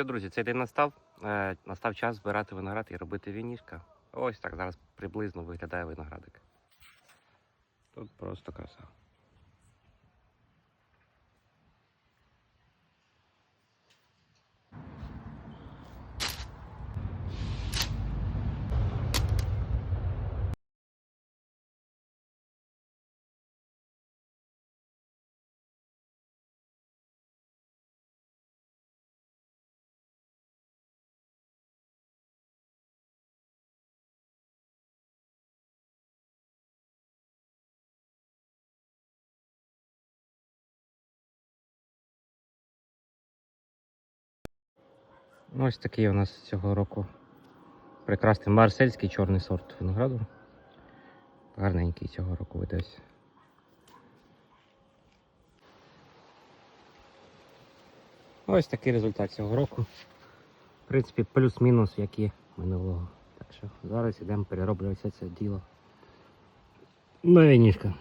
що, друзі, цей день настав. Е, настав час збирати виноград і робити вінішка. Ось так зараз приблизно виглядає виноградик. Тут просто краса. Ось такий у нас цього року прекрасний марсельський чорний сорт винограду. Гарненький цього року видався. Ось такий результат цього року. В принципі, плюс-мінус, як і минулого. Так що зараз йдемо перероблювати це діло. На вінішка.